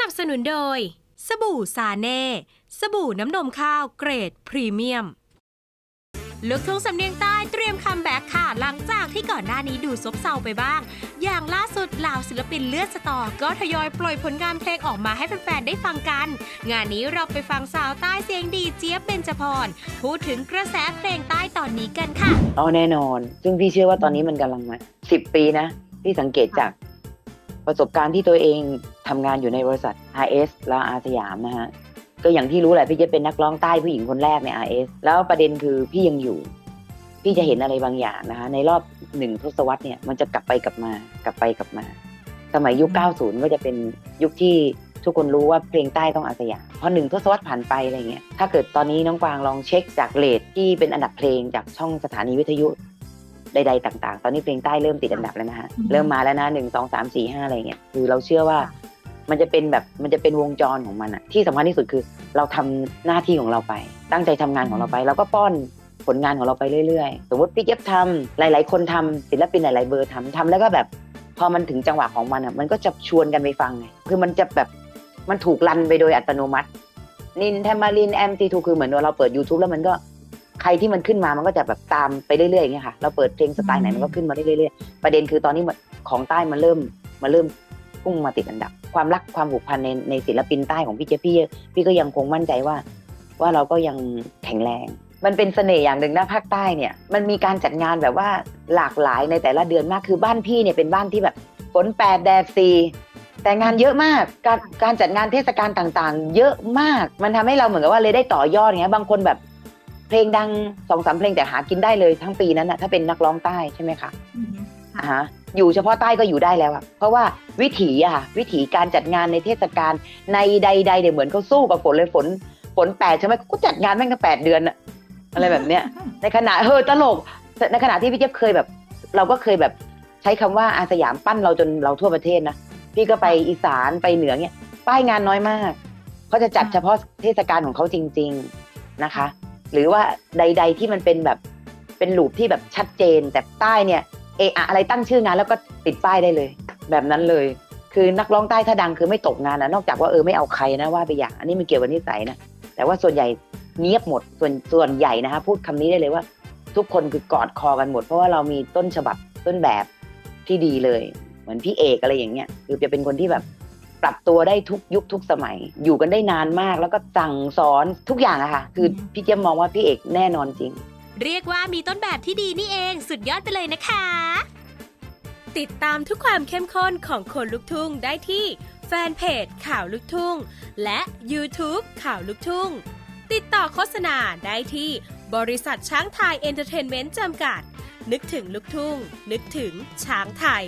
นับสนุนโดย สบู่ซาเน่ สบู่น้ำนมข้าวเกรดพรีเมียมลูกทุ่งสำเนียงใต้เตรียมคัมแบ็กค่ะ หลังจากที่ก่อนหน้านี้ดูซบเซาไปบ้าง อย่างล่าสุดเหล่าศิลปินเลือดสตอก็ทยอยปล่อยผลงานเพลงออกมาให้แฟนๆได้ฟังกัน งานนี้เราไปฟังสาวใต้เสียงดีเจี๊ยบเบญจพร พูดถึงกระแสเพลงใต้ตอนนี้กันค่ะ เอาแน่นอน ซึ่งพี่เชื่อว่าตอนนี้มันกำลังมาสิบปีนะ พี่สังเกตจาก ประสบการณ์ที่ตัวเองทำงานอยู่ในบริษัท RS และอาสยามนะฮะก็อย่างที่รู้แหละพี่จะเป็นนักร้องใต้ผู้หญิงคนแรกใน RS แล้วประเด็นคือพี่ยังอยู่ พี่จะเห็นอะไรบางอย่างนะคะ ในรอบหนึ่งทศวรรษเนี่ยมันจะกลับไปกลับมากลับไปกลับมา สมัยยุค 90 ก็จะเป็นยุคที่ทุกคนรู้ว่าเพลงใต้ต้องอาสยามพอหนึ่งทศวรรษผ่านไปอะไรเงี้ยถ้าเกิดตอนนี้น้องกวางลองเช็คจากเลทที่เป็นอันดับเพลงจากช่องสถานีวิทยุ ใดๆต่างๆ ตอนนี้เพลงใต้เริ่มติดอันดับแล้วนะฮะอืมเริ่มมาแล้วนะหนึ่งสองสามสี่ห้าอะไรเงี้ยคือเราเชื่อว่ามันจะเป็นแบบมันจะเป็นวงจรของมันอะที่สำคัญที่สุดคือเราทำหน้าที่ของเราไป ตั้งใจทำงานของเราไป เราก็ป้อนผลงานของเราไปเรื่อยๆ สมมติพี่เก็บทำหลาย ๆ คนทำศิลปินหลาย ๆ เบอร์ทำทำแล้วก็แบบพอมันถึงจังหวะของมันอะมันก็จะชวนกันไปฟังไงคือมันจะแบบมันถูกรันไปโดยอัตโนมัตินินแทมารินแอมตีทูคือเหมือนว่าเราเปิด YouTube แล้วมันก็ ใครที่มันขึ้นมามันก็จะแบบตามไปเรื่อยๆอย่างเงี้ยค่ะเราเปิดเพลงสไตล์ไหนมันก็ขึ้นมาเรื่อยๆประเด็นคือตอนนี้มันของใต้มันเริ่มมันเริ่มพุ่งมาติดอันดับ ความรักความผูกพันในในศิลปินใต้ของพี่เจยบพี่พี่ก็ยังคงมั่นใจว่า ว่าเราก็ยังแข็งแรง มันเป็นเสน่ห์อย่างหนึ่งนะภาคใต้เนี่ยมันมีการจัดงานแบบว่าหลากหลายในแต่ละเดือนมากคือบ้านพี่เนี่ยเป็นบ้านที่แบบฝนแปดแดดสี่แต่งานเยอะมากการการจัดงานเทศกาลต่างๆ เยอะมาก มันทำให้เราเหมือนกับว่าเลยได้ต่อยอดอย่างเงี้ยบางคนแบบ เพลงดังสองสามเพลงแต่หากินได้เลยทั้งปีนั้นนะถ้าเป็นนักร้องใต้ใช่ไหมคะอืมอ่าฮะอยู่เฉพาะใต้ก็อยู่ได้แล้วอะเพราะว่าวิถีอะค่ะวิถีการจัดงานในเทศกาลในใดๆเดี๋ยวเหมือนเขาสู้กับฝนเลยฝนฝนแปดใช่ไหมก็จัดงานแม่งกันแปดเดือนอะอะไรแบบเนี้ย ในขณะเฮ้ยตลกในขณะที่พี่เจี๊ยบเคยแบบ เราก็เคยแบบใช้คำว่าอาสยามปั้นเราจนเราทั่วประเทศนะพี่ก็ไปอีสานไปเหนือเนี่ยป้ายงานน้อยมากเขาจะจัดเฉพาะเทศกาลของเขาจริง ๆนะคะ หรือว่าใด ๆ ที่มันเป็นแบบเป็นลูปที่แบบชัดเจน แต่ใต้เนี่ยเออะอะไรตั้งชื่องานแล้วก็ติดป้ายได้เลย แบบนั้นเลย คือนักร้องใต้ถ้าดังคือไม่ตกงานนะนอกจากว่าเออไม่เอาใครนะว่าไปอย่าง อันนี้มันเกี่ยวกับนิสัยนะแต่ว่าส่วนใหญ่เงียบหมดส่วนส่วนใหญ่นะคะพูดคำนี้ได้เลยว่า ทุกคนคือกอดคอกันหมด เพราะว่าเรามีต้นฉบับต้นแบบที่ดีเลย เหมือนพี่เอกอะไรอย่างเงี้ยคือจะเป็นคนที่แบบ ปรับตัวได้ทุกยุคทุกสมัย อยู่กันได้นานมากแล้วก็สั่งสอนทุกอย่างอะค่ะ คือพี่เจี๊ยบมองว่าพี่เอกแน่นอนจริง เรียกว่ามีต้นแบบที่ดีนี่เองสุดยอดไปเลยนะคะ ติดตามทุกความเข้มข้นของคนลุกทุ่งได้ที่แฟนเพจข่าวลุกทุ่ง และ YouTube ข่าวลุกทุ่ง ติดต่อโฆษณาได้ที่บริษัทช้างไทยเอนเตอร์เทนเมนต์จำกัด นึกถึงลุกทุ่ง นึกถึงช้างไทย